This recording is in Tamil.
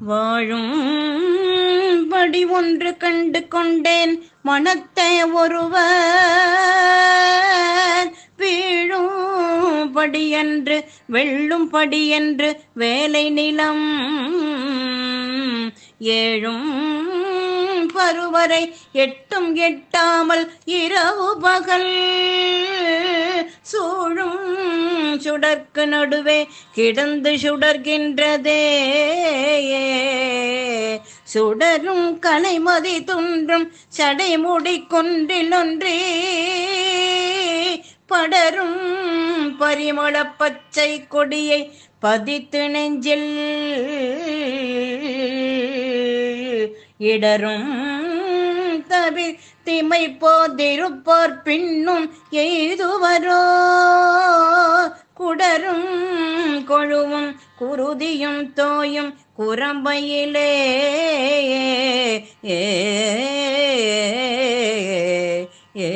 வாழும் படி ஒன்று கண்டு கொண்டேன். மனத்தை ஒருவர் வீழும் படியன்று வெள்ளும் படியன்று வேலை நிலம் ஏழும் பருவரை எட்டும் எட்டாமல் இரவு பகல் சுடர்க்கு நடுவே கிடந்து சுடர்கின்றதே சுடரும் கலைமதி துன்றும் சடைமுடி கொன்றிலொன்றே படரும் பரிமள பச்சை கொடியை பதித்து நெஞ்சில். இடரும் தவி திமை போதிருப்போர் பின்னும் எய்துவரோ. கரும் கொழுவும் குருதியும் தோயும் குரம்பையிலே. ஏ ஏ.